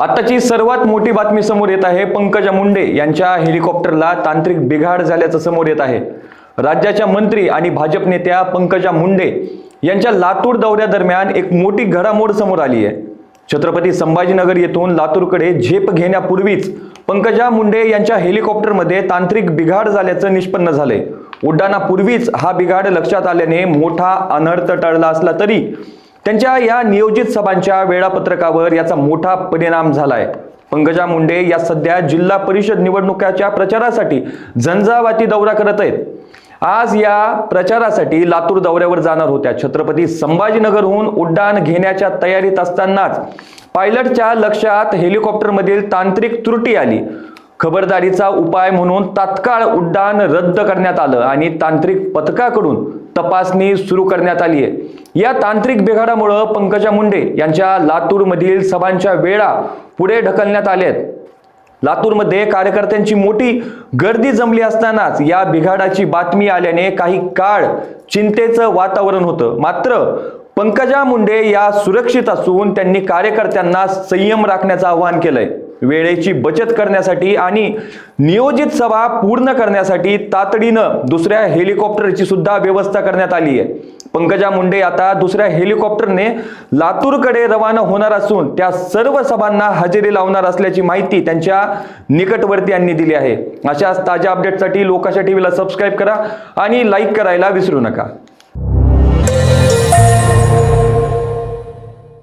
आताची सर्वात मोठी बातमी समोर येत आहे. पंकजा मुंडे यांच्या हेलिकॉप्टरला तांत्रिक बिघाड झाल्याचं समोर येत आहे. राज्याच्या मंत्री आणि भाजप नेत्या पंकजा मुंडे यांच्या लातूर दौऱ्यादरम्यान एक मोठी घडामोड समोर आली आहे. छत्रपती संभाजीनगर येथून लातूरकडे झेप घेण्यापूर्वीच पंकजा मुंडे यांच्या हेलिकॉप्टरमध्ये तांत्रिक बिघाड झाल्याचं निष्पन्न झालंय. उड्डाणापूर्वीच हा बिघाड लक्षात आल्याने मोठा अनर्थ टळला असला तरी त्यांच्या या नियोजित सभांच्या वेळापत्रकावर याचा मोठा परिणाम झालाय. पंकजा मुंडे या सध्या जिल्हा परिषद निवडणुकाच्या प्रचारासाठी झंझावाती दौरा करत आहेत. आज या प्रचारासाठी लातूर दौऱ्यावर जाणार होत्या. छत्रपती संभाजीनगरहून उड्डाण घेण्याच्या तयारीत असतानाच पायलटच्या लक्षात हेलिकॉप्टरमधील तांत्रिक त्रुटी आली. खबरदारीचा उपाय म्हणून तात्काळ उड्डाण रद्द करण्यात आलं आणि तांत्रिक पथकाकडून तपासणी सुरू करण्यात आली आहे. या तांत्रिक बिघाडामुळं पंकजा मुंडे यांच्या लातूरमधील सभांच्या वेळा पुढे ढकलण्यात आल्या आहेत. लातूरमध्ये कार्यकर्त्यांची मोठी गर्दी जमली असतानाच या बिघाडाची बातमी आल्याने काही काळ चिंतेचं वातावरण होतं. मात्र पंकजा मुंडे या सुरक्षित असून त्यांनी कार्यकर्त्यांना संयम राखण्याचं आवाहन केलंय. वेळेची बचत करण्यासाठी आणि नियोजित सभा पूर्ण करण्यासाठी तातडीनं दुसऱ्या हेलिकॉप्टरची सुद्धा व्यवस्था करण्यात आली आहे. पंकजा मुंडे आता दुसऱ्या हेलिकॉप्टरने लातूरकडे रवाना होणार असून त्या सर्व सभांना हजेरी लावणार असल्याची माहिती त्यांच्या निकटवर्तीयांनी दिली आहे. अशाच ताज्या अपडेटसाठी लोकाशा टीव्हीला सबस्क्राईब करा आणि लाईक करायला विसरू नका.